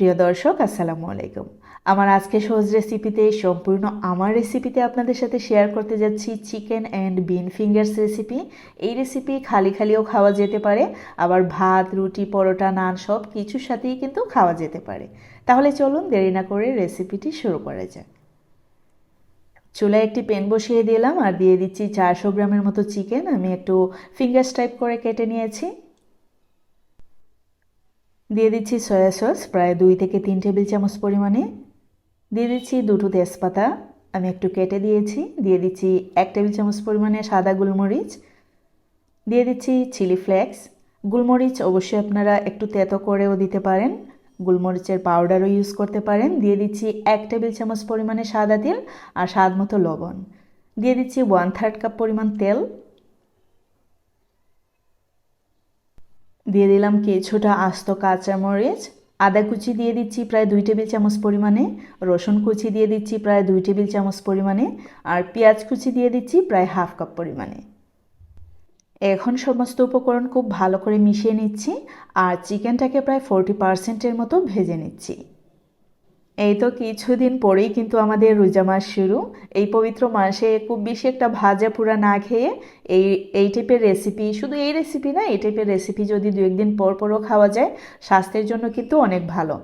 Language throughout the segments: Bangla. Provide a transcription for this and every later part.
প্রিয় দর্শক, আসসালামু আলাইকুম। আমার আজকে সহজ রেসিপিতে সম্পূর্ণ আমার রেসিপিতে আপনাদের সাথে শেয়ার করতে যাচ্ছি chicken and bean fingers recipe এই রেসিপি খালি খালিও খাওয়া যেতে পারে, আবার ভাত, রুটি, পরোটা, নান সব কিছুর সাথেই কিন্তু খাওয়া যেতে পারে। তাহলে চলুন দেরি না করে রেসিপিটি শুরু করা যাক। চুলায় একটি প্যান বসিয়ে দিলাম, আর দিয়ে দিচ্ছি চারশো গ্রামের মতো চিকেন আমি একটু ফিঙ্গার্স টাইপ করে কেটে নিয়েছি। দিয়ে দিচ্ছি সয়া সস প্রায় দুই থেকে তিন টেবিল চামচ পরিমাণে। দিয়ে দিচ্ছি দুটো তেজপাতা, আমি একটু কেটে দিয়েছি। দিয়ে দিচ্ছি এক টেবিল চামচ পরিমাণে সাদা গোলমরিচ। দিয়ে দিচ্ছি চিলি ফ্লেক্স গোলমরিচ অবশ্যই আপনারা একটু তেতো করেও দিতে পারেন। গোলমরিচের পাউডারও ইউজ করতে পারেন। দিয়ে দিচ্ছি এক টেবিল চামচ পরিমাণে সাদা তেল আর স্বাদ মতো লবণ। দিয়ে দিচ্ছি ওয়ান থার্ড কাপ পরিমাণ তেল। দিয়ে দিলাম কিছুটা আস্ত কাঁচা মরিচ, আদা কুচি দিয়ে দিচ্ছি প্রায় দুই টেবিল চামচ পরিমাণে, রসুন কুচি দিয়ে দিচ্ছি প্রায় দুই টেবিল চামচ পরিমাণে, আর পেঁয়াজ কুচি দিয়ে দিচ্ছি প্রায় হাফ কাপ পরিমাণে। এখন সমস্ত উপকরণ খুব ভালো করে মিশিয়ে নিচ্ছি, আর চিকেনটাকে প্রায় ফোরটি পার্সেন্টের মতো ভেজে নিচ্ছি। এই তো কিছুদিন পরেই কিন্তু আমাদের রোজা মাস শুরু। এই পবিত্র মাসে খুব বেশি একটা ভাজা পুরা না খেয়ে এই এই টাইপের রেসিপি শুধু এই রেসিপি না, এই টাইপের রেসিপি যদি দু একদিন পর পরও খাওয়া যায়, স্বাস্থ্যের জন্য কিন্তু অনেক ভালো।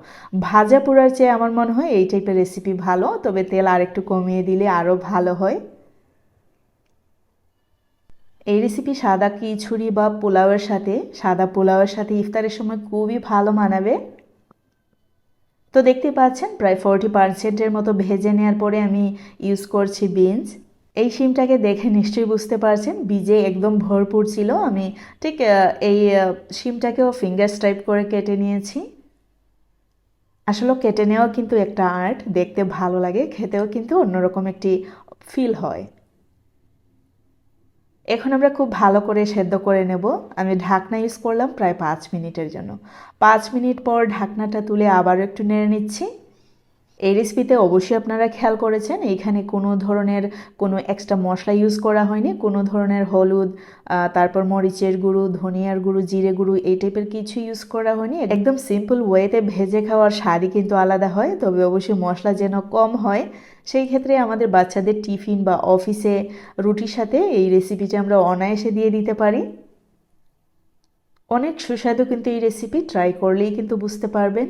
ভাজা পুরার চেয়ে আমার মনে হয় এই টাইপের রেসিপি ভালো, তবে তেল আর একটু কমিয়ে দিলে আরও ভালো হয়। এই রেসিপি সাদা খিচুড়ি বা পোলাওয়ের সাথে, সাদা পোলাওয়ের সাথে ইফতারের সময় খুবই ভালো মানাবে। তো দেখতে পাচ্ছেন, প্রায় ফোরটি পার্সেন্টের মতো ভেজে নেওয়ার পরে আমি ইউজ করছি বিনস এই শিমটাকে দেখে নিশ্চয়ই বুঝতে পারছেন, বীজে একদম ভরপুর ছিল। আমি ঠিক এই শিমটাকেও ফিঙ্গার স্ট্রাইপ করে কেটে নিয়েছি। আসলে কেটে নেওয়া কিন্তু একটা আর্ট দেখতে ভালো লাগে, খেতেও কিন্তু অন্যরকম একটি ফিল হয়। এখন আমরা খুব ভালো করে সেদ্ধ করে নেব। আমি ঢাকনা ইউজ করলাম প্রায় পাঁচ মিনিটের জন্য। পাঁচ মিনিট পর ঢাকনাটা তুলে আবারও একটু নেড়ে নিচ্ছি। এই রেসিপিতে অবশ্যই আপনারা খেয়াল করেছেন এইখানে কোনো ধরনের কোনো এক্সট্রা মশলা ইউজ করা হয়নি, কোনো ধরনের হলুদ তারপর মরিচের গুঁড়ো, ধনিয়ার গুঁড়ো, জিরে গুঁড়ো, এই টাইপের কিছু ইউজ করা হয়নি। একদম সিম্পল ওয়েতে ভেজে খাওয়ার স্বাদই কিন্তু আলাদা হয়, তবে অবশ্যই মশলা যেন কম হয়। সেই ক্ষেত্রে আমাদের বাচ্চাদের টিফিন বা অফিসে রুটির সাথে এই রেসিপিটা আমরা অনায়াসে দিয়ে দিতে পারি। অনেক সুস্বাদু কিন্তু এই রেসিপি ট্রাই করলেই কিন্তু বুঝতে পারবেন।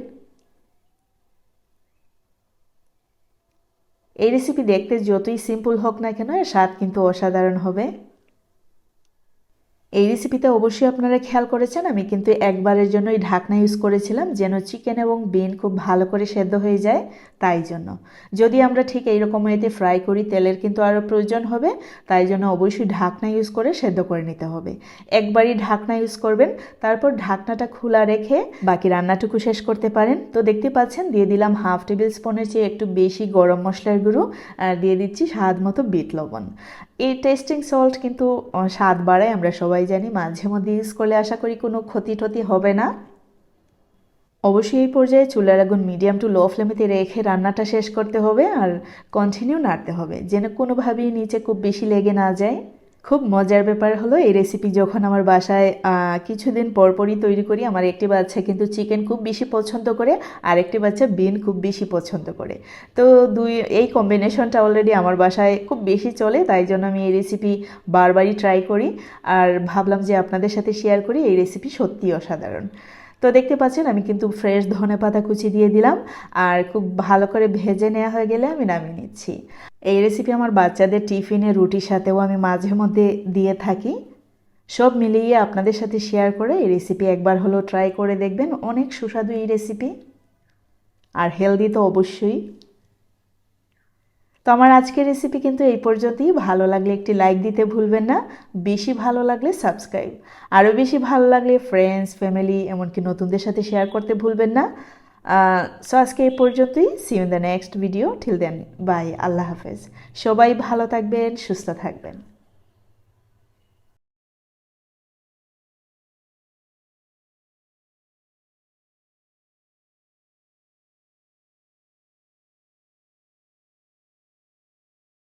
এই রেসিপি দেখতে যতই সিম্পল হোক না কেন এর স্বাদ কিন্তু অসাধারণ হবে। এই রেসিপিতে অবশ্যই আপনারা খেয়াল করেছেন। আমি কিন্তু একবারের জন্যই ঢাকনা ইউজ করেছিলাম, যেন চিকেন এবং বিন খুব ভালো করে সেদ্ধ হয়ে যায়, তাই জন্য। যদি আমরা ঠিক এইরকম এতে ফ্রাই করি, তেলের কিন্তু আরও প্রয়োজন হবে, তাই জন্য অবশ্যই ঢাকনা ইউজ করে সেদ্ধ করে নিতে হবে। একবারই ঢাকনা ইউজ করবেন, তারপর ঢাকনাটা খোলা রেখে বাকি রান্নাটুকু শেষ করতে পারেন। তো দেখতে পাচ্ছেন, দিয়ে দিলাম হাফ টেবিল স্পুনের চেয়ে একটু বেশি গরম মশলার গুঁড়ো, আর দিয়ে দিচ্ছি স্বাদ মতো বিট লবণ। এই টেস্টিং সল্ট কিন্তু স্বাদ বাড়ায়, আমরা সবাই জানি মাঝে মধ্যে ইউজ করলে আশা করি কোনো ক্ষতি টতি হবে না। অবশ্যই এই পর্যায়ে চুলার আগুন মিডিয়াম টু লো ফ্লেমেতে রেখে রান্নাটা শেষ করতে হবে আর কন্টিনিউ নাড়তে হবে, যেন কোনোভাবেই নিচে খুব বেশি লেগে না যায়। খুব মজার ব্যাপার হলো এই রেসিপি যখন আমার বাসায় কিছুদিন পরপরই তৈরি করি, আমার একটি বাচ্চা কিন্তু চিকেন খুব বেশি পছন্দ করে আর একটি বাচ্চা বিন খুব বেশি পছন্দ করে। তো দুই, এই কম্বিনেশনটা অলরেডি আমার বাসায় খুব বেশি চলে, তাই জন্য আমি এই রেসিপি বারবারই ট্রাই করি। আর ভাবলাম যে আপনাদের সাথে শেয়ার করি, এই রেসিপি সত্যিই অসাধারণ। তো দেখতে পাচ্ছেন, আমি কিন্তু ফ্রেশ ধনে পাতা কুচি দিয়ে দিলাম। আর খুব ভালো করে ভেজে নেওয়া হয়ে গেলে আমি নামিয়ে নিচ্ছি। এই রেসিপি আমার বাচ্চাদের টিফিনে রুটির সাথেও আমি মাঝে মধ্যে দিয়ে থাকি। সব মিলিয়ে আপনাদের সাথে শেয়ার করে এই রেসিপি একবার হলো ট্রাই করে দেখবেন। অনেক সুস্বাদু এই রেসিপি আর হেলদি তো অবশ্যই। তো আমার আজকের রেসিপি কিন্তু এই পর্যন্তই। ভালো লাগলে একটি লাইক দিতে ভুলবেন না। বেশি ভালো লাগলে সাবস্ক্রাইব আরও বেশি ভালো লাগলে ফ্রেন্ডস ফ্যামিলি এমনকি নতুনদের সাথে শেয়ার করতে ভুলবেন না। সো আজকে এই পর্যন্তই। See in the next video till then bye আল্লাহ হাফেজ। সবাই ভালো থাকবেন, সুস্থ থাকবেন।